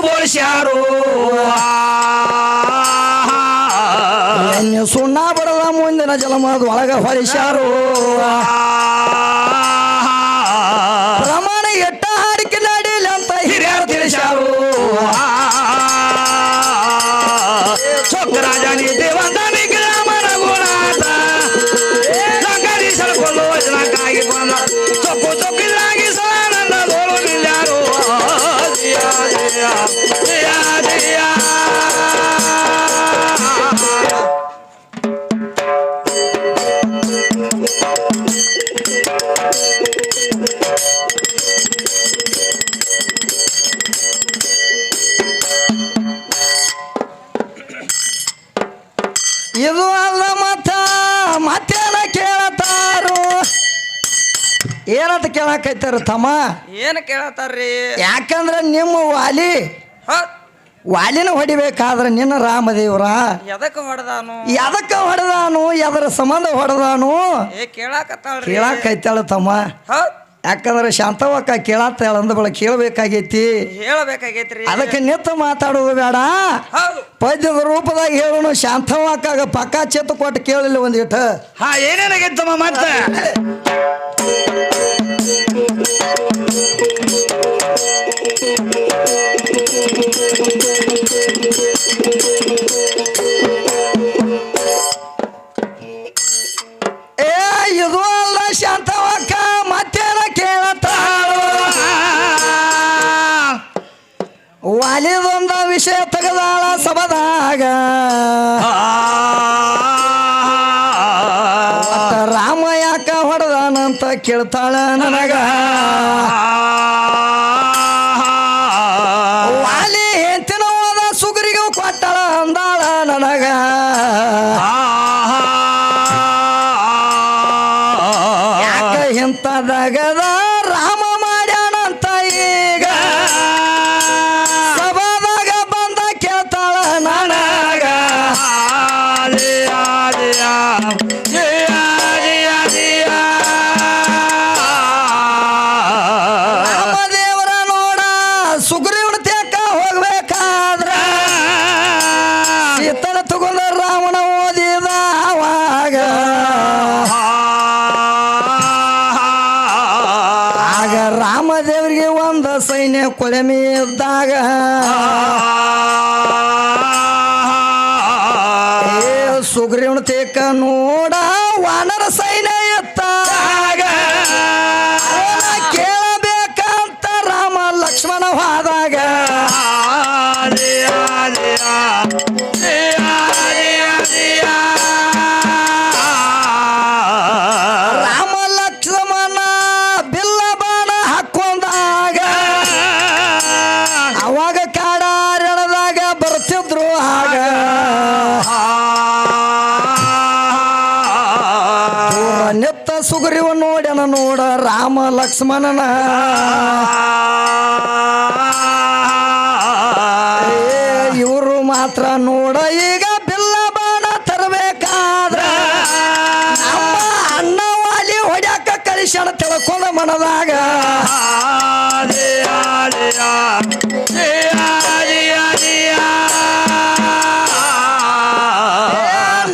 ಬೋಳ್ಸ್ಯಾರು. ಸುಣ್ಣ ಬಡದ ಮುಂದಿನ ಜಲಮದ ಒಳಗ ಹೊಳಿಸ್ಯಾರು ಏನಂತ ಕೇಳಕೈತಾರ ತಮ್ಮ? ಏನು ಕೇಳತ್ತಾರ್ರಿ? ಯಾಕಂದ್ರೆ ನಿಮ್ಮ ವಾಲಿ ವಾಲಿನ ಹೊಡಿಬೇಕಾದ್ರೆ ನಿನ್ನ ರಾಮದೇವ್ರ. ಎದಕ್ಕೆ ಹೊಡೆದಾನು? ಎದಕ್ಕೆ ಹೊಡೆದಾನು? ಎದರ ಸಂಬಂಧ ಹೊಡೆದಾನು? ಏ ಕೇಳಾಕತ್ತಾಳ್ರಿ. ಕೇಳಾಕೈತಾಳ ತಮ್ಮ. ಹೌದ್ ಯಾಕಂದ್ರೆ ಶಾಂತವಕ್ಕ ಕೇಳತ್ತಾಳ ಅಂದ ಬಳ ಕೇಳಬೇಕಾಗೈತಿ. ಹೇಳಬೇಕಾಗೈತ್ರಿ. ಅದಕ್ಕೆ ನಿಂತು ಮಾತಾಡೋದು ಬೇಡ. ಪದ್ಯದ ರೂಪದಾಗ ಹೇಳೋಣ ಶಾಂತವಕ್ಕಾಗ ಪಕ್ಕ ಚೆತ್ತು ಕೊಟ್ಟು ಕೇಳಲಿಲ್ಲ ಒಂದಿಟ್ಟು ಹಾ ಏನೇನಾಗೈತಮ್ಮ ಮತ್ತೆ? ಕೇಳ್ತಾಳ ನನಗ. ವಾಲಿ ಹೆಂತಿನ ಹೋದ ಸುಗರಿಗೂ ಕೊಟ್ಟಳ ಅಂದಾಳ ನನಗ. ಒಂದು ಸೈನ್ಯ ಕೊಲೆ ಇದ್ದಾಗ ಸುಗ್ರೀವನ ತೇಕ ನೋಡ ಸುಗ್ರೀವ ನೋಡ್ಯನ ನೋಡ ರಾಮ ಲಕ್ಷ್ಮಣನ. ಇವರು ಮಾತ್ರ ನೋಡ, ಈಗ ಬಿಲ್ಲ ಬಾಣ ತರಬೇಕಾದ್ರ ಅಣ್ಣ ವಾಲಿ ಹೊಡ್ಯಾಕ ಕಳಿಸ್ಯಾನ ತಿಳ್ಕೊಂಡ ಮನದಾಗ.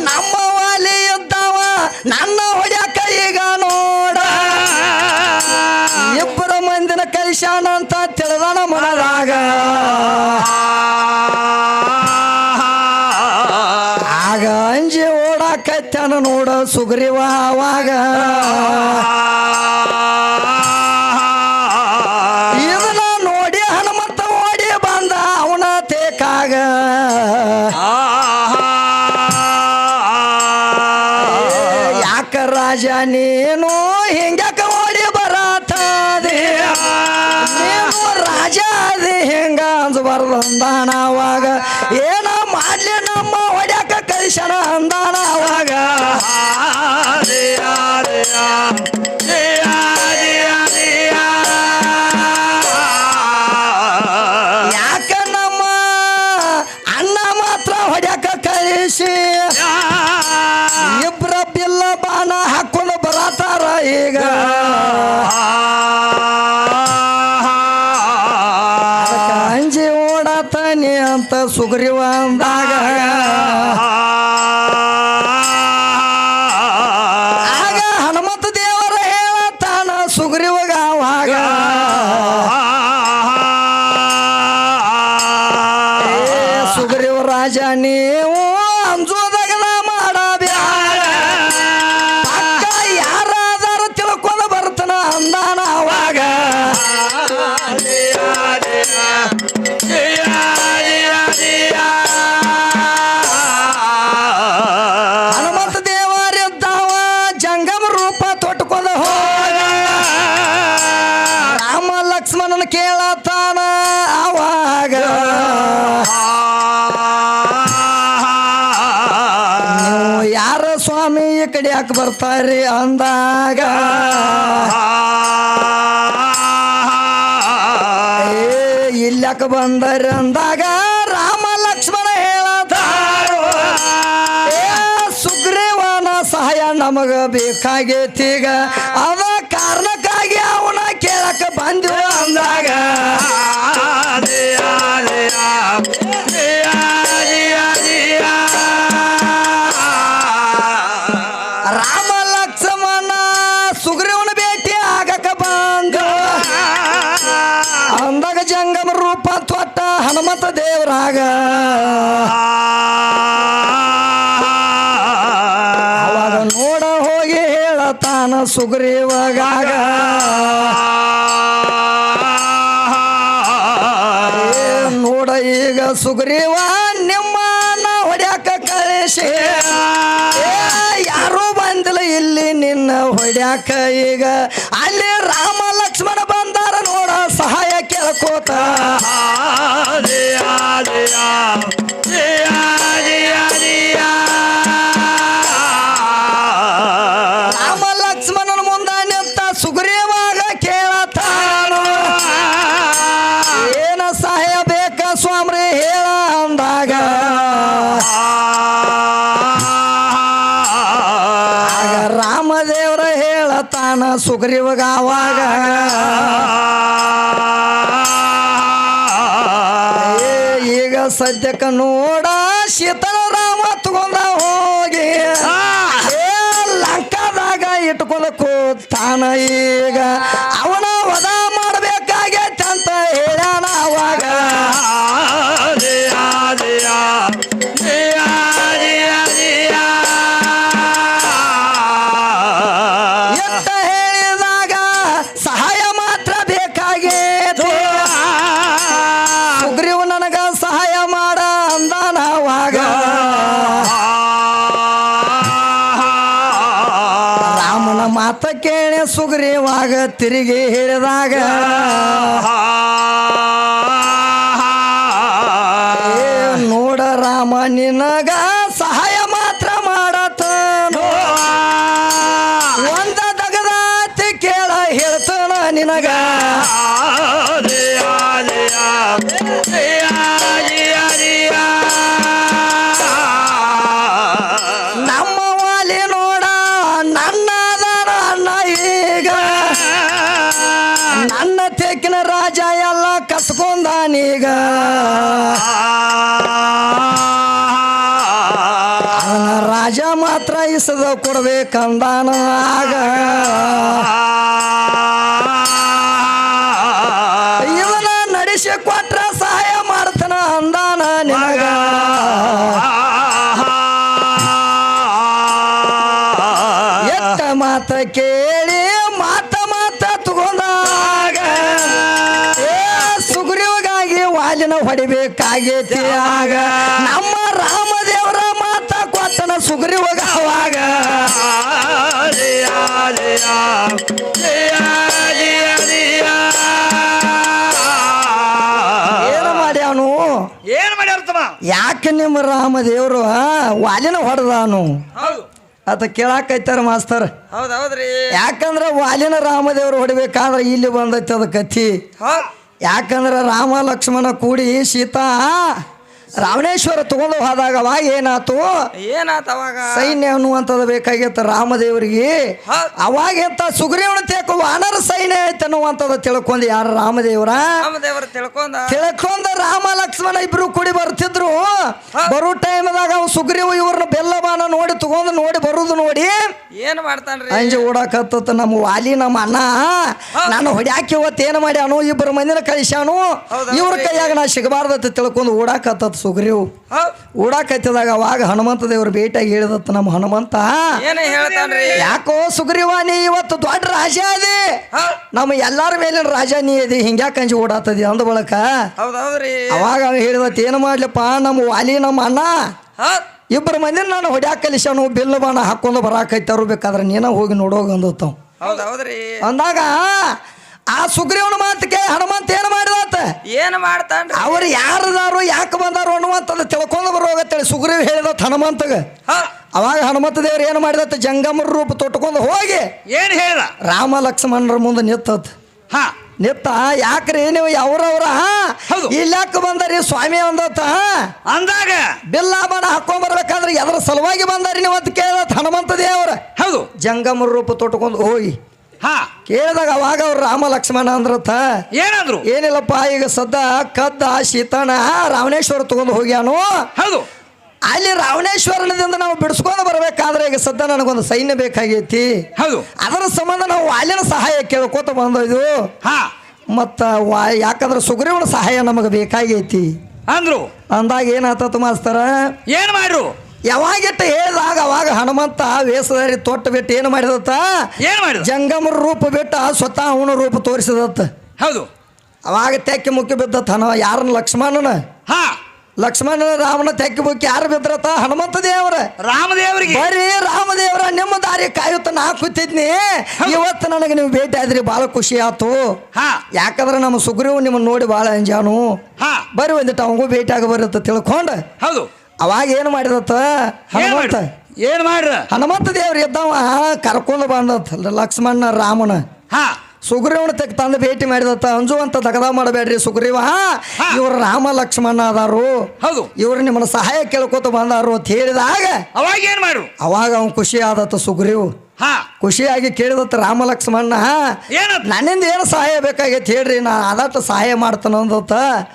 ನಮ್ಮ ವಾಲಿ ಇದ್ದಾವ, ನನ್ನ ಅವಾಗ ಇದನ್ನ ನೋಡಿ ಹನುಮಂತ ಓಡಿ ಬಂದ ಅವನ ತೇಕಾಗ. ಯಾಕ ರಾಜ, ನೀನು ಹಿಂಗ್ಯಾಕ ಓಡಿ ಬರತ್ತದೆ ನೀನು ರಾಜ ಅದೇ ಹೆಂಗ ಅಂಜಬಾರ್ದು ಅಂದಾನ ಅವಾಗ. ಏನ ಮಾಡ್ಲಿ ನಮ್ಮ ಹೊಡ್ಯಾಕ ಕಳಿಸಣ ಅಂದಾನ ಅವಾಗ. ಸುಗ್ರೀವ ಕಡೆ ಯಾಕೆ ಬರ್ತಾರೆ ಅಂದಾಗ. ಏ ಬಂದರೆ ಅಂದಾಗ ರಾಮ ಲಕ್ಷ್ಮಣ ಹೇಳದ ಸುಗ್ರೀವನ ಸಹಾಯ ನಮಗ ಬೇಕಾಗೈತೀಗ ಅವ ಕಾರಣಕ್ಕಾಗಿ ಅವನ ಕೇಳಕ್ಕೆ ಬಂದಿವ. ಹನುಮಂತ ದೇವರಾಗ ನೋಡ ಹೋಗಿ ಹೇಳತಾನ ಸುಗ್ರೀವಾಗ. ನೋಡ ಈಗ ಸುಗ್ರೀವ ನಿಮ್ಮನ್ನ ಹೊಡ್ಯಾಕ ಕಳಿಸಿ. ಯಾರೂ ಬಂದಿಲ್ಲ ಇಲ್ಲಿ ನಿನ್ನ ಹೊಡ್ಯಾಕ ಈಗ. ಅಲ್ಲಿ ರಾಮ ಲಕ್ಷ್ಮಣ ಬಂದಾರ ನೋಡ ಸಹಾಯ ಕೇಳ್ಕೋತ. ರಾಮ ಲಕ್ಷ್ಮಣನ ಮುಂದ ನಿಂತ ಸುಗ್ರೀವಾಗ ಕೇಳತಾನು ಏನ ಸಹಾಯ ಬೇಕ ಸ್ವಾಮ್ರಿ ಹೇಳ ಅಂದಾಗ. ರಾಮದೇವ್ರ ಹೇಳತಾನ ಸುಗ್ರೀವಗ ಸದ್ಯಕ್ಕ ಸುಗ್ರೀವಾಗ ತಿರುಗಿ ಹೇಳಿದಾಗ ನೋಡ ರಾಮ ನಿನಗ ಮಾತ್ರ ಇಸದ ಕೊಡ್ಬೇಕಂದಾನ ಆಗ. ಇವನ ನಡೆಸಿ ಕೊಟ್ರ ಸಹಾಯ ಮಾಡ್ತಾನ ಅಂದಾನ ನಿನಗ. ಎತ್ತ ಮಾತ ಕೇಳಿ, ಮಾತ ಮಾತ ತಗೊಂಡಾಗ. ಸುಗ್ರೀವಗಾಗಿ ವಾಲಿನ ಹೊಡಿಬೇಕಾಗೇತಿ ಆಗ. ನಮ್ಮ ಸುಗ್ರೀವಗ ಅವಾಗ. ಏನು ಮಾಡ್ಯಾನು ಏನ್ ಮಾಡ್ಯಾರ ತಮ್ಮ ಯಾಕೆ ನಿಮ್ಮ ರಾಮದೇವರು ವಾಲಿನ ಹೊಡೆದಾನು ಅದ ಕೇಳಾಕೈತಾರ ಮಾಸ್ತರ್. ಹೌದ್ ಹೌದ್ರಿ. ಯಾಕಂದ್ರ ವಾಲಿನ ರಾಮದೇವರು ಹೊಡಿಬೇಕಾದ್ರೆ ಇಲ್ಲಿ ಬಂದೈತಿ ಅದ ಕಥಿ. ಯಾಕಂದ್ರ ರಾಮ ಲಕ್ಷ್ಮಣ ಕೂಡಿ ಸೀತಾ ರಾವಣೇಶ್ವರ ತಗೊಂಡು ಹೋದಾಗ ಅವಾಗ ಏನಾತು? ಏನಾತ ಅವಾಗ? ಸೈನ್ಯ ಅನ್ನುವಂಥದ್ದು ಬೇಕಾಗಿತ್ತು ರಾಮದೇವರಿಗೆ. ಅವಾಗ ಎಂತ ಸುಗ್ರೀವನ ತೇಕು ವಾನರ ಸೈನ್ಯ ಐತೆ ಅನ್ನುವಂಥದ್ದು ತಿಳ್ಕೊಂಡು ಯಾರು ರಾಮದೇವರ? ರಾಮದೇವ್ರ ತಿಳ್ಕೊಂಡ? ತಿಳ್ಕೊಂಡ ರಾಮ ಲಕ್ಷ್ಮಣ ಇಬ್ರು ಕೂಡಿ ಬರ್ತಿದ್ರು. ಬರೋ ಟೈಮ್ದಾಗ ಅವ್ ಸುಗ್ರೀವ ಇವ್ರನ್ನ ಬೆಲ್ಲಬಾನ ನೋಡಿ ತಗೊಂಡು ನೋಡಿ ಬರುದು ನೋಡಿ. ಏನ್ ಮಾಡ್ತಾನ್ರಿ? ಅಂಜಿ ಓಡಾಕತ್ತ ನಮ್ಮ ವಾಲಿ ನಮ್ಮ ಅಣ್ಣ. ನಾನು ಹೊಡ್ಯಾಕಿ ಇವತ್ತು ಏನು ಮಾಡ್ಯಾನು ಇಬ್ಬರು ಮಂದಿನ ಕಳಿಸ್ಯಾನು? ಇವ್ರ ಕೈಯಾಗ ನಾ ಸಿಗಬಾರ್ದತ್ತ ತಿಳ್ಕೊಂಡು ಓಡಾಕತ್ತ ಸುಗ್ರೀವ್ ಉಡಾಕತ್ತಿದಾಗ ಅವಾಗ ಹನುಮಂತ ದೇವ್ರ ಭೇಟಿಯಾಗಿ ಹೇಳಿದತ್ತ ನಮ್ಮ ಹನುಮಂತ. ಹೇಳ್ತಾನ ಹೇಳ್ತಾನ್ರಿ? ಯಾಕೋ ಸುಗ್ರೀವ ನೀ ಇವತ್ತು ದೊಡ್ಡ ರಾಜ ಅದಿ. ನಮ್ಮ ಎಲ್ಲಾರ ಮೇಲಿನ ರಾಜ ನೀ ಅದಿ. ಹಿಂಗ್ಯಾಕ ಅಂಜಿ ಓಡಾತದಿ ಅಂದ ಬಳಕ. ಅವಾಗ ಅವ ಹೇಳಿದತ್ ಏನು ಮಾಡ್ಲಪ್ಪ ನಮ್ಮ ವಾಲಿ ನಮ್ಮ ಅಣ್ಣ? ಇಬ್ಬರು ಮಂದಿ ನಾನು ಹೊಡ್ಯಾಕ ಕಲಿಸ್ಯಾನು ಬಿಲ್ಲು ಬಾಣ ಹಾಕೊಂಡು ಬರಾಕೈತಾರು ಬೇಕಾದ್ರೆ ನೀನ ಹೋಗಿ ನೋಡೋಗ ಅಂದತ್ತವ್ ಅಂದಾಗ ಆ ಸುಗ್ರೀವನ ಮಾತಕ್ಕೆ ಹನುಮಂತ ಏನು ಮಾಡಿದಾತ? ಏನು ಮಾಡ್ತಾನ ಅವ್ರು ಯಾರದಾರು ಯಾಕೆ ಬಂದಾರು ಅನ್ನುವಂಥದ್ದು ತಿಳ್ಕೊಂಡು ಬರೋಗತ್ತೇಳಿ ಸುಗ್ರೀವ್ ಹೇಳಿದತ್ ಹನುಮಂತಗ. ಅವಾಗ ಹನುಮಂತ ದೇವ್ರು ಏನು ಮಾಡಿದತ್ತ ಜಂಗಮರ ರೂಪ ತೊಟ್ಕೊಂಡು ಹೋಗಿ ಏನು ಹೇಳ ರಾಮ ಲಕ್ಷ್ಮಣರ ಮುಂದೆ ನಿತ್ತತ್ ಹಾ. ನಿತ್ತ ಯಾಕ್ರಿ ನೀವು ಅವ್ರವ್ರ ಹೌದು. ಇಲ್ಲಾಕ ಬಂದರಿ ಸ್ವಾಮಿ ಅಂದತ್ತ ಅಂದಾಗ? ಬಿಲ್ಲ ಬಾಣ ಹಾಕೊಂಡ್ ಬರ್ಬೇಕಾದ್ರೆ ಎದ್ರ ಸಲುವಾಗಿ ಬಂದಾರಿ ನೀವು ಅಂತ ಕೇಳತ್ ಹನುಮಂತ ದೇವ್ರ. ಹೌದು. ಜಂಗಮರ ರೂಪ ತೊಟ್ಕೊಂಡು ಹೋಗಿ ಕೇಳಿದಾಗ ಅವಾಗ ಅವ್ರು ರಾಮ ಲಕ್ಷ್ಮಣ ಅಂದ್ರತ. ಏನಂದ್ರು? ಏನಿಲ್ಲಪ್ಪ ಈಗ ಸದ್ದ ಕದ್ದ ಶೀತನ ರಾವಣೇಶ್ವರ ತಗೊಂಡು ಹೋಗ್ಯಾನು? ಹೌದು. ಅಲ್ಲಿ ರಾವಣೇಶ್ವರನದಿಂದ ನಾವು ಬಿಡಿಸ್ಕೊಂಡು ಬರಬೇಕಾದ್ರೆ ಈಗ ಸದ್ದ ನನಗೊಂದು ಸೈನ್ಯ ಬೇಕಾಗೈತಿ. ಹೌದು. ಅದರ ಸಂಬಂಧ ನಾವು ವಾಲಿನ ಸಹಾಯ ಕೇಳ್ಕೋತ ಬಂದೋಯ್ದು ಹಾ. ಮತ್ತ ವಾ ಯಾಕಂದ್ರೆ ಸುಗ್ರೀವನ ಸಹಾಯ ನಮಗೆ ಬೇಕಾಗೈತಿ. ಅಂದ್ರು? ಅಂದಾಗ ಏನಾತ ಮಾಸ್ತರ? ಏನ್ ಮಾಡ್ರು? ಯಾವಾಗಿಟ್ಟ ಹೇಳಿದಾಗ ಅವಾಗ ಹನುಮಂತ ವೇಷಧಾರಿ ತೊಟ್ಟು ಬಿಟ್ಟು ಏನು ಮಾಡಿದತ್ತ? ಏನು ಮಾಡಿದ? ಜಂಗಮರ ರೂಪ ಬಿಟ್ಟು ಸ್ವತಃ ಅವನ ರೂಪ ತೋರಿಸಿದತ್ತ. ಹೌದು. ಅವಾಗ ತೆಕ್ಕಿ ಮುಕ್ಕಿ ಬಿದ್ದತ್ ಹನ ಯಾರನ್ನ? ಲಕ್ಷ್ಮಣನ? ಹಾ. ಲಕ್ಷ್ಮಣನ ರಾಮನ ತೆಕ್ಕಿ ಮುಕ್ಕಿ ಯಾರು ಬಿದ್ರತ ಹನುಮಂತ ದೇವರ. ರಾಮದೇವರಿಗೆ. ಬರೀ ರಾಮದೇವರ ನಿಮ್ಮ ದಾರಿ ಕಾಯುತ್ತ ನಾ ಕೂತಿದ್ನಿ. ಇವತ್ತು ನನಗೆ ನೀವು ಭೇಟಿ ಆದ್ರಿ ಭಾಳ ಖುಷಿ ಆಯ್ತು ಹಾ. ಯಾಕಂದ್ರೆ ನಮ್ಮ ಸುಗ್ರೀವ್ ನಿಮ್ಮನ್ನ ನೋಡಿ ಭಾಳ ಅಂಜಾನು ಹಾ. ಬರೀ ಒಂದಿಟ್ಟು ಅವಂಗೂ ಭೇಟಿ ಆಗ ಬರುತ್ತೆ ತಿಳ್ಕೊಂಡು. ಹೌದು. ಅವಾಗ ಏನು ಮಾಡಿದತ್ತ ಹನುಮಂತ. ಏನ್ ಮಾಡ್ರ? ಹನುಮಂತ ದೇವ್ರ ಇದ್ದವ ಕರ್ಕೊಂಡು ಬಂದತ್. ಲಕ್ಷ್ಮಣ ರಾಮನ. ಹಾ. ಸುಗ್ರೀವನ ತೆಗ್ ತಂದು ಭೇಟಿ ಮಾಡಿದತ್ತ. ಅಂಜುವಂತ ತಗದ ಮಾಡಬೇಡ್ರಿ ಸುಗ್ರೀವ. ಇವ್ರು ರಾಮ ಲಕ್ಷ್ಮಣ ಅದಾರು. ಹೌದು. ಇವ್ರು ನಿಮ್ಮನ್ನ ಸಹಾಯ ಕೇಳ್ಕೊತ ಬಂದಾರು ಅಂತ ಹೇಳಿದಾಗ ಅವಾಗ ಏನು ಮಾಡ್ರು? ಅವಾಗ ಅವನು ಖುಷಿ ಆದತ್ತ ಸುಗ್ರೀವ್. ಹಾ. ಖುಷಿಯಾಗಿ ಕೇಳಿದತ್ತ ರಾಮ ಲಕ್ಷ್ಮಣ ನನ್ನಿಂದ ಏನು ಸಹಾಯ ಬೇಕಾಗೈತಿ ಹೇಳ್ರಿ ನಾ ಅದಟ್ಟು ಸಹಾಯ ಮಾಡ್ತಾನ ಅಂದತ್ತ.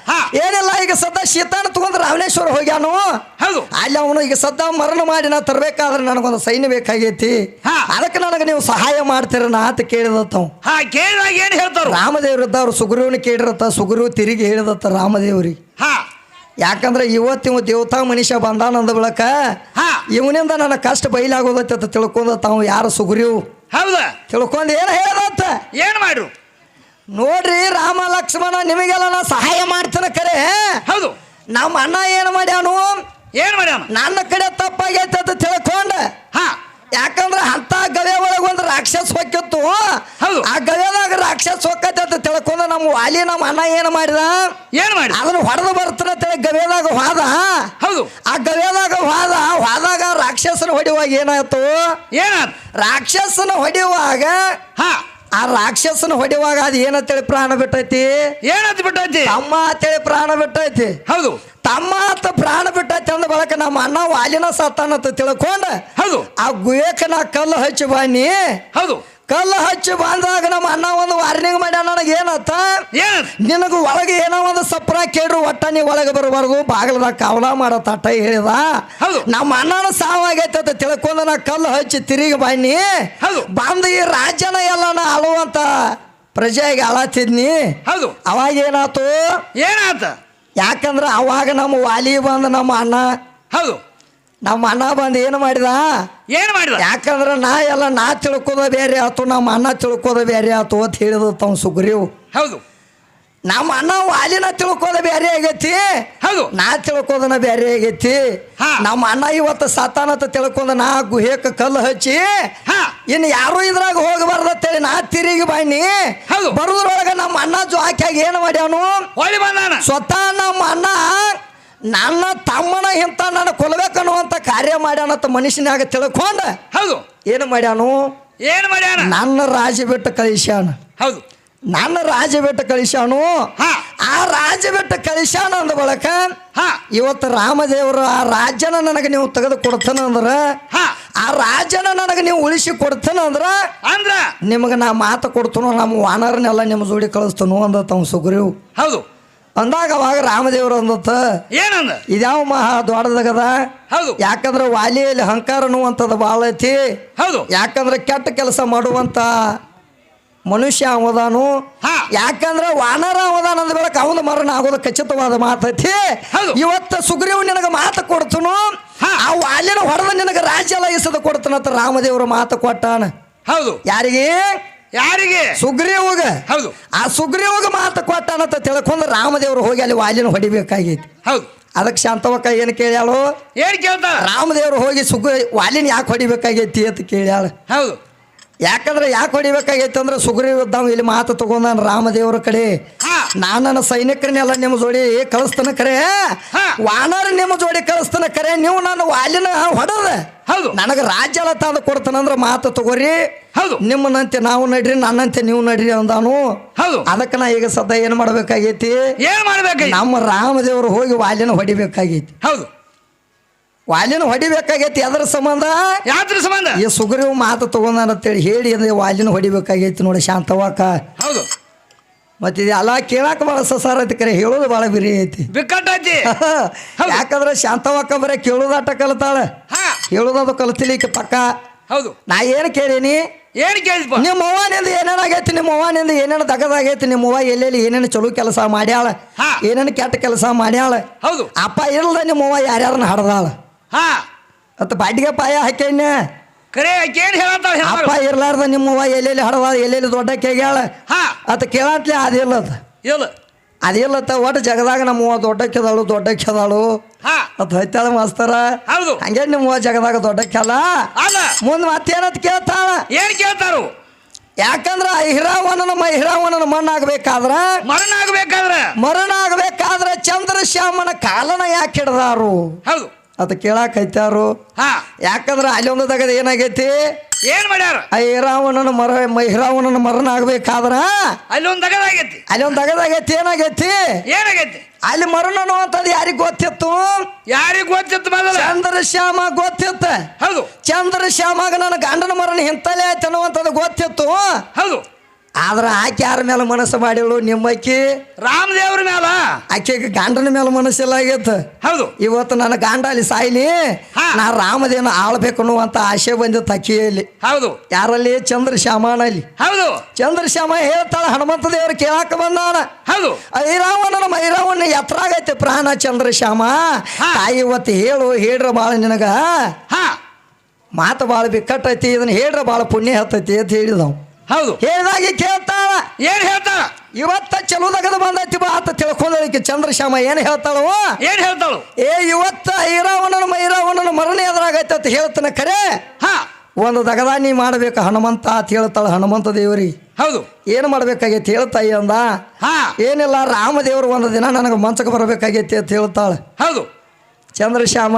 ಹಾ. ಏನಿಲ್ಲ ಈಗ ಸದ್ದ ಶೀತಾನ ತಗೊಂಡು ರಾವಣೇಶ್ವರ ಹೋಗ್ಯಾನು? ಹೌದು. ಅಲ್ಲಿ ಅವನು ಈಗ ಸದ್ದ ಮರಣ ಮಾಡಿ ನಾ ತರಬೇಕಾದ್ರೆ ನನಗೊಂದು ಸೈನ್ಯ ಬೇಕಾಗೈತಿ. ಹಾ. ಅದಕ್ಕೆ ನನಗೆ ನೀವು ಸಹಾಯ ಮಾಡ್ತೀರ ನಾ ಅಂತ ಕೇಳಿದತ್ತ ಹಾ ಕೇಳಿದಾಗ ಏನ್ ಹೇಳ್ತಾರ ರಾಮದೇವ್ರ ಇದ್ದವ್ರು ಸುಗ್ರೀವನ ಕೇಳಿರತ್ತ ಸುಗ್ರೀವ್ ತಿರುಗಿ ಹೇಳಿದತ್ತ ರಾಮದೇವ್ರಿಗೆ. ಹಾ. ಯಾಕಂದ್ರೆ ಇವತ್ತಿವ ದೇವತಾ ಮನುಷ್ಯ ಬಂದಾನಂದ ಬಳಕ ಇವನಿಂದ ನನ್ನ ಕಷ್ಟ ಬಯಲಾಗೋದೈತೆ ಅಂತ ತಿಳ್ಕೊಂಡ ತಾವು ಯಾರು ಸುಗ್ರೀವು ಹೌದಾ? ತಿಳ್ಕೊಂಡು ಏನು ಹೇಳ್ದಂತ ಏನು ಮಾಡ್ರು? ನೋಡ್ರಿ ರಾಮ ಲಕ್ಷ್ಮಣ ನಿಮಗೆಲ್ಲ ನಾ ಸಹಾಯ ಮಾಡ್ತೇನೆ ಕರೆ. ಹೌದು. ನಮ್ಮ ಅಣ್ಣ ಏನು ಮಾಡ್ಯಾನು? ಏನು ಮಾಡ್ಯಾನ? ನನ್ನ ಕಡೆ ತಪ್ಪಾಗೈತೆ ಅಂತ ತಿಳ್ಕೊಂಡು. ಹಾ. ಯಾಕಂದ್ರೆ ಅಂತ ಗಳೆ ಒಳಗ ಒಂದು ರಾಕ್ಷಸ ಹೊಕ್ಕಿತ್ತು ಹೌದು. ಆ ಗಳೆದಾಗ ರಾಕ್ಷಸ ಹೊಕ್ಕೈತೆ ಅಂತ ತಿಳ್ಕೊಂಡು ನಮ್ಮ ವಾಲಿ ನಮ್ಮ ಅಣ್ಣ ಏನು ಮಾಡಿದ? ಏನ್ ಮಾಡಿ ಅದನ್ನ ಹೊಡೆದು ಬರ್ತಾರ ಗವೆದಾಗ ಹೋದ ಹೌದು. ಆ ಗವೆದಾಗ ಹೋದ ಹೋದಾಗ ರಾಕ್ಷಸನ ಹೊಡೆಯುವಾಗ ಏನಾಯ್ತು? ಏನಾಯ್ತು? ರಾಕ್ಷಸನ ಹೊಡೆಯುವಾಗ ಹಾ. ಆ ರಾಕ್ಷಸನ ಹೊಡೆಯುವಾಗ ಅದು ಏನಂತೇಳಿ ಪ್ರಾಣ ಬಿಟ್ಟೈತಿ? ಏನಂತ ಬಿಟ್ಟೈತಿ? ಅಮ್ಮ ಅಂತೇಳಿ ಪ್ರಾಣ ಬಿಟ್ಟೈತಿ. ಹೌದು. ತಮ್ಮ ಪ್ರಾಣ ಬಿಟ್ಟ ತಂದ ಬಳಕ ನಮ್ಮ ಅಣ್ಣ ವಾಲಿನ ಸತ್ತಾನಂತ ತಿಳ್ಕೊಂಡ. ಹೌದು. ಆ ಗುಹೆಕ ನಾ ಕಲ್ಲು ಹಚ್ಚಿ ಬನ್ನಿ ಹೌದು. ಕಲ್ಲು ಹಚ್ಚಿ ಬಂದಾಗ ನಮ್ಮ ಅಣ್ಣ ಒಂದು ವಾರ್ನಿಂಗ್ ಮಾಡ್ಯಾನ ನನಗೆ ಏನತ್ತ? ಏನು ನಿನಗ ಒಳಗೆ ಏನೋ ಒಂದು ಸಪ್ರ ಕೇಳ್ರು ಒಟ್ಟ ನೀ ಒಳಗೆ ಬರಬಾರ್ದು ಬಾಗಿಲದಾಗ ಕಾವಲ ಮಾಡೋ ತಟ್ಟ ಹೇಳಿದ. ಹೌದು. ನಮ್ಮ ಅಣ್ಣನ ಸಾವಾಗೈತೆ ಅಂತ ತಿಳ್ಕೊಂಡು ನಾ ಕಲ್ಲು ಹಚ್ಚಿ ತಿರುಗಿ ಬನ್ನಿ. ಬಂದು ಈ ರಾಜ್ಯನ ಎಲ್ಲ ನಾ ಅಳುವಂತ ಪ್ರಜೆಗೆ ಅಳತಿದ್ನಿ ಹೌದು. ಅವಾಗ ಏನಾತು? ಏನಾತ? ಯಾಕಂದ್ರೆ ಅವಾಗ ನಮ್ಮ ವಾಲಿ ಬಂದು ನಮ್ಮ ಅಣ್ಣ. ಹೌದು. ನಮ್ಮ ಅಣ್ಣ ಬಂದು ಏನು ಮಾಡಿದ? ಏನು ಮಾಡಿದ? ಯಾಕಂದ್ರೆ ನಾ ಎಲ್ಲ ನಾ ತಿಳ್ಕೋದ ಬೇರೆ ಆತು ನಮ್ಮ ಅಣ್ಣ ತಿಳ್ಕೋದ ಬೇರೆ ಆತು ಅಂತ ಹೇಳಿದ ತಮ್ಮ ಸುಗ್ರೀವ್. ಹೌದು. ನಮ್ಮ ಅಣ್ಣ ವಾಲಿನ ತಿಳ್ಕೋದ ಬೇರೆ ಆಗೈತಿ. ಹೌದು. ನಾ ತಿಳ್ಕೋದನ ಬೇರೆ ಆಗೈತಿ. ಹಾ. ನಮ್ಮ ಅಣ್ಣ ಇವತ್ತು ಸತಾನತ ತಿಳ್ಕೊಂಡ ನಾ ಗುಹೇಕ ಕಲ್ಲು ಹಚ್ಚಿ ಹಾ. ಇನ್ನು ಯಾರು ಇದ್ರಾಗ ಹೋಗಬಾರ್ದತ್ತೇಳಿ ನಾ ತಿರುಗಿ ಬನ್ನಿ. ಹೌದು. ಬರುದ್ರೊಳಗ ನಮ್ಮ ಅಣ್ಣ ಜೋಕ್ಯಾಗ ಏನು ಮಾಡ್ಯಾನು? ಸ್ವತಃ ನಮ್ಮ ಅಣ್ಣ ನನ್ನ ತಮ್ಮನ ಇಂಥ ನಾನು ಕೊಲ್ಬೇಕನ್ನುವಂತ ಕಾರ್ಯ ಮಾಡ್ಯಾನಂತ ಮನುಷ್ಯನಾಗ ತಿಳ್ಕೊಂಡ ಹೌದು. ಏನು ಮಾಡ್ಯಾನು? ಏನು ಮಾಡ್ಯಾನ? ನನ್ನ ರಾಜ ಬಿಟ್ಟು ಕಳಿಸ್ಯಾನ. ಹೌದು. ನನ್ನ ರಾಜ ಬೆಟ್ಟ ಕಳಿಸ್ಯಾನು ಆ ರಾಜ ಬೆಟ್ಟ ಕಳಿಸ್ಯಾನ ಅಂದ ಬಳಕ ಹ. ಇವತ್ತು ರಾಮದೇವರು ಆ ರಾಜ್ಯನ ನನಗೆ ನೀವು ತೆಗೆದು ಕೊಡ್ತಾನ ಅಂದ್ರ ಹ. ಆ ರಾಜನ ನನಗೆ ನೀವು ಉಳಿಸಿ ಕೊಡ್ತಾನ ಅಂದ್ರ ಅಂದ್ರ? ನಿಮಗೆ ನಾ ಮಾತು ಕೊಡ್ತನೋ ನಮ್ಮ ವಾನರನ್ನೆಲ್ಲ ನಿಮ್ಮ ಜೋಡಿ ಕಳಿಸ್ತನು ಅಂದ ಅವ್ನು ಸುಗ್ರೀವ್. ಹೌದು. ಅಂದಾಗ ಅವಾಗ ರಾಮದೇವರು ಅಂದತ್ತ ಏನಂದ? ಇದ್ಯಾವ ಮಹಾ ದೊಡ್ಡದಾಗದ? ಹೌದು. ಯಾಕಂದ್ರೆ ವಾಲಿಯಲ್ಲಿ ಅಹಂಕಾರ ಅನ್ನುವಂಥದ್ದು ಭಾಳ ಐತಿ. ಹೌದು. ಯಾಕಂದ್ರೆ ಕೆಟ್ಟ ಕೆಲಸ ಮಾಡುವಂತ ಮನುಷ್ಯ ಅವದಾನು. ಯಾಕಂದ್ರೆ ವಾನರ ಅವದಾನ ಅಂದ ಅವನ ಮರಣ ಆಗೋದು ಖಚಿತವಾದ ಮಾತೈತಿ. ಇವತ್ತ ಸುಗ್ರೀವ್ ನಿನಗೆ ಮಾತು ಕೊಡ್ತನು. ಆ ವಾಲಿನ ಹೊಡೆದ ನಿನಗೆ ರಾಜ್ಯ ಲಯಿಸದ ಕೊಡ್ತಾನಂತ ರಾಮದೇವ್ರ ಮಾತು ಕೊಟ್ಟಾನ. ಹೌದು. ಯಾರಿಗೆ? ಯಾರಿಗೆ? ಸುಗ್ರೀವಗ. ಹೌದು. ಆ ಸುಗ್ರೀವಗ ಮಾತು ಕೊಟ್ಟಾನಂತ ತಿಳ್ಕೊಂಡು ರಾಮದೇವ್ರು ಹೋಗಿ ಅಲ್ಲಿ ವಾಲಿನ ಹೊಡಿಬೇಕಾಗೈತಿ. ಹೌದು. ಅದಕ್ಕೆ ಶಾಂತವಕ್ಕ ಏನು ಕೇಳ್ಯಾಳು? ಏನು ಕೇಳ್ತಾಳ? ರಾಮದೇವ್ರು ಹೋಗಿ ಸುಗ್ರಿ ವಾಲಿನ ಯಾಕೆ ಹೊಡಿಬೇಕಾಗೈತಿ ಅಂತ ಕೇಳ್ಯಾಳ. ಹೌದು. ಯಾಕಂದ್ರೆ ಯಾಕೆ ಹೊಡಿಬೇಕಾಗೈತೆ ಅಂದ್ರೆ ಸುಗ್ರೀವ ಇದ್ದಾವೆ ಇಲ್ಲಿ ಮಾತು ತಗೊಂಡಾನ ರಾಮದೇವ್ರ ಕಡೆ. ನಾನು ನನ್ನ ಸೈನಿಕರನ್ನೆಲ್ಲ ನಿಮ್ಮ ಜೋಡಿ ಕಳಿಸ್ತಾನ ಕರೆ. ವಾನರ್ ನಿಮ್ಮ ಜೋಡಿ ಕಳಿಸ್ತಾನ ಕರೆ. ನೀವು ನಾನು ವಾಲಿನ ಹೊಡೆದ. ಹೌದು. ನನಗೆ ರಾಜ್ಯ ಎಲ್ಲ ತಂದು ಕೊಡ್ತಾನಂದ್ರೆ ಮಾತು ತಗೋರಿ. ಹೌದು. ನಿಮ್ಮನಂತೆ ನಾವು ನಡ್ರಿ ನನ್ನಂತೆ ನೀವು ನಡ್ರಿ ಅಂದಾನು. ಹೌದು. ಅದಕ್ಕೆ ನಾ ಈಗ ಸದ್ಯ ಏನು ಮಾಡ್ಬೇಕಾಗೈತಿ? ಏನು ಮಾಡ್ಬೇಕು ನಮ್ಮ ರಾಮದೇವರು ಹೋಗಿ ವಾಲಿನ ಹೊಡಿಬೇಕಾಗೈತಿ. ಹೌದು. ವಾಲಿನ ಹೊಡಿಬೇಕಾಗೈತಿ ಅದರ ಸಂಬಂಧ ಯಾತ್ರ ಸಂಬಂಧ? ಈ ಸುಗ್ರೀವ್ ಮಾತು ತಗೊಂಡಾನ ಅಂತೇಳಿ ಹೇಳಿ ಅಂದ್ರೆ ವಾಲಿನ ಹೊಡಿಬೇಕಾಗೈತಿ ನೋಡಿ ಶಾಂತವಾಕ. ಹೌದು. ಮತ್ತೆ ಇದು ಎಲ್ಲ ಕೇಳಾಕ ಭಾಳ ಸಸಾರ ಐತಿ ಕರೆ ಹೇಳೋದು ಭಾಳ ಬಿರಿ ಐತಿ. ಬಿಕ್ಕಟ್ಟೈತಿ ಹೌದು. ಯಾಕಂದ್ರೆ ಶಾಂತವಾಕ ಬರೀ ಕೇಳೋದಾಟ ಕಲಿತಾಳ. ಹಾ. ಹೇಳೋದದು ಕಲಿತಿಲಿಕ್ಕೆ ಪಕ್ಕ. ಹೌದು. ನಾ ಏನು ಕೇಳೀನಿ? ಏನು ಕೇಳಿದ್ಪ? ನಿಮ್ಮ ಅವ್ವನಿಂದ ಏನೇನಾಗೈತಿ ನಿಮ್ಮ ಅವ್ವನಿಂದ ಏನೇನು ದಗದಾಗೈತಿ ನಿಮ್ಮ ಅವ್ವ ಎಲ್ಲೆಲ್ಲಿ ಏನೇನು ಚಲೋ ಕೆಲಸ ಮಾಡ್ಯಾಳ. ಏನೇನು ಕೆಟ್ಟ ಕೆಲಸ ಮಾಡ್ಯಾಳ. ಹೌದು. ಅಪ್ಪ ಇರಲ್ದ ನಿಮ್ಮ ಅವ್ವ ಯಾರ್ಯಾರನ್ನ ಹಡ್ದಾಳ? ಹಾ. ಮತ್ತು ಬಾಡಿಗೆ ಪಾಯ ಹಾಕ್ಯಾನ ಕರೆ ಏನ್ ಹೇಳತ್ತಾಳ ಅಪ್ಪ ಇರ್ಲಾರ್ದ ನಿಮ್ಮವ್ವ ಎಲ್ಲೆಲ್ಲಿ ಹಡವ ಎಲ್ಲೆಲ್ಲಿ ದೊಡ್ಡ ಕೇಗ್ಯಾಳ. ಹಾ. ಅತ್ತ ಕೇಳತ್ಲೆ ಅದಿಲ್ಲದ ಇಲ್ಲ ಅದಿಲ್ಲತ್ತ ಒಟ್ಟು ಜಗದಾಗ ನಮ್ಮವ್ವ ದೊಡ್ಡ ಕೆದಾಳು ದೊಡ್ಡ ಕೆದಾಳು ಹಾ. ಅತ್ ಹೈತಾಳ ಮಾಸ್ತರ. ಹೌದು. ಹಂಗೆ ನಿಮ್ಮವ್ವ ಜಗದಾಗ ದೊಡ್ಡ ಕೆಲ ಅಲ್ಲ. ಮುಂದೆ ಮತ್ತೇನತ್ ಕೇಳ್ತಾಳ? ಏನ್ ಕೇಳ್ತಾರು? ಯಾಕಂದ್ರ ಹಿರಾವಣನ ಹಿರಾವಣನ ಮಣ್ಣಾಗಬೇಕಾದ್ರ? ಮರಣ ಆಗ್ಬೇಕಾದ್ರ ಮರಣ ಆಗ್ಬೇಕಾದ್ರ ಚಂದ್ರಶ್ಯಾಮನ ಕಾಲನ ಯಾಕೆ ಹಿಡ್ದಾರು? ಹೌದು. ಅದ ಕೇಳಾಕೈತಾರು ಹಾ. ಯಾಕಂದ್ರ ಅಲ್ಲಿ ಒಂದು ತಗದ ಏನಾಗೈತಿ? ಏನ್ ಮಾಡ್ಯಾರ? ಐರಾವಣನ ಮರ ಮೈರಾವಣನ ಮರಣ ಆಗ್ಬೇಕಾದ್ರ ಅಲ್ಲಿ ಒಂದ್ ತಗದಾಗೈತಿ ಅಲ್ಲಿ ಒಂದ್ ತಗದಾಗೈತಿ ಏನಾಗೈತಿ? ಏನಾಗೈತಿ? ಅಲ್ಲಿ ಮರಣನು ಅಂತದ್ ಯಾರಿಗ ಗೊತ್ತಿತ್ತು? ಯಾರಿಗ ಗೊತ್ತಿತ್ತು ಚಂದ್ರಶ್ಯಾಮ ಗೊತ್ತಿತ್ತ. ಹೌದು. ಚಂದ್ರಶ್ಯಾಮಾಗ ನನ್ನ ಗಂಡನ ಮರಣ ಹಿಂತಲೇ ಆಯ್ತು ಅನ್ನುವಂಥದ್ದು ಗೊತ್ತಿತ್ತು. ಹೌದು. ಆದ್ರ ಆಕೆ ಯಾರ ಮೇಲೆ ಮನಸ್ಸು ಮಾಡಿಳು ನಿಮ್ಮಕ್ಕಿ? ರಾಮದೇವ್ರ ಮೇಲ ಆಕೆಗೆ ಗಂಡನ ಮೇಲೆ ಮನಸ್ಸಿಲ್ಲ ಆಗೈತೆ. ಹೌದು. ಇವತ್ತು ನನ್ನ ಗಂಡ ಅಲ್ಲಿ ಸಾಯ್ಲಿ ಹಾ. ನಾ ರಾಮದೇನ ಆಳ್ಬೇಕು ಅನ್ನುವಂತ ಆಶೆ ಬಂದಿತ್ತು ಅಕ್ಕಿಯಲ್ಲಿ ಹೌದು. ಯಾರಲ್ಲಿ? ಚಂದ್ರಶ್ಯಾಮನಲ್ಲಿ ಹೌದು. ಚಂದ್ರಶ್ಯಾಮ ಹೇಳ್ತಾಳ ಹನುಮಂತ ದೇವರು ಕೇಳಾಕ ಬಂದಾನ. ಹೌದು. ಐರಾವಣನ ಮೈರಾವಣ ಎತ್ತರಾಗೈತೆ ಪ್ರಾಣ ಚಂದ್ರಶ್ಯಾಮ. ತಾಯಿ ಇವತ್ತು ಹೇಳು ಹೇಳ್ರ ಬಾಳ ನಿನಗ. ಹಾ. ಮಾತು ಭಾಳ ಬಿಕ್ಕಟ್ಟೈತಿ ಇದನ್ನ ಹೇಳ್ರ ಭಾಳ ಪುಣ್ಯ ಹತ್ತೈತಿ ಅಂತ ಹೇಳಿದವ್. ಹೌದು. ಹೇಳಿದಾಗಿ ಕೇಳ್ತಾಳ? ಏನ್ ಹೇಳ್ತಾಳ? ಇವತ್ತ ಚಲೋದಗದ ಬಂದೈತಿ ಬಾ ಅಂತ ತಿಳ್ಕೊಂಡದಕ್ಕೆ ಚಂದ್ರಶ್ಯಾಮ ಏನು ಹೇಳ್ತಾಳವ ಏನ್ ಹೇಳ್ತಾಳು? ಏ ಇವತ್ತ ಐರಾವಣನ ಮೈರಾವಣನ ಮರಣ ಎದುರಾಗೈತೆ ಅಂತ ಹೇಳ್ತಾನೆ ಖರೆ ಹಾ. ಒಂದು ದಗದ ನೀ ಮಾಡ್ಬೇಕು ಹನುಮಂತ ಅಂತ ಹೇಳ್ತಾಳ ಹನುಮಂತ ದೇವರಿ. ಹೌದು. ಏನು ಮಾಡ್ಬೇಕಾಗೈತಿ ಹೇಳ್ತಾಯಿ ಅಂದ? ಹಾ. ಏನಿಲ್ಲ ರಾಮದೇವರು ಒಂದು ದಿನ ನನಗೆ ಮಂಚಕ್ಕೆ ಬರಬೇಕಾಗೈತಿ ಅಂತ ಹೇಳ್ತಾಳೆ. ಹೌದು. ಚಂದ್ರಶ್ಯಾಮ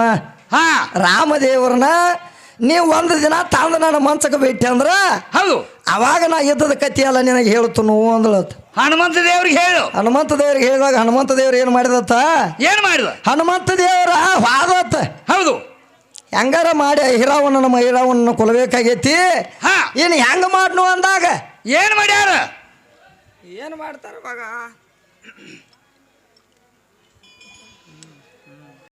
ಹಾ. ರಾಮದೇವ್ರನ್ನ ನೀವು ಒಂದು ದಿನ ತಂದು ನನ್ನ ಮಂಚಕ್ಕೆ ಬಿಟ್ಟೆ ಅಂದ್ರೆ? ಹೌದು. ಅವಾಗ ನಾ ಇದ್ದದ ಕಥೆ ಅಲ್ಲ ನಿನಗೆ ಹೇಳ್ತು ಅಂದಳತ್ ಹನುಮಂತ ದೇವ್ರಿಗೆ ಹೇಳು. ಹನುಮಂತ ದೇವ್ರಿಗೆ ಹೇಳಿದಾಗ ಹನುಮಂತ ದೇವ್ರು ಏನು ಮಾಡಿದತ್ತ? ಏನು ಮಾಡಿದ? ಹನುಮಂತ ದೇವ್ರ ಹಾದತ್ತ ಹೌದು. ಹೆಂಗಾರ ಮಾಡಿ ಹಿರಾವಣನ ಮೈರಾವಣನ ಕೊಲ್ಲಬೇಕಾಗೈತಿ ಹಾ. ಇನ್ನು ಹೆಂಗ ಮಾಡ್ನು ಅಂದಾಗ? ಏನು ಮಾಡ್ಯಾರ? ಏನು ಮಾಡ್ತಾರ ಮಗ?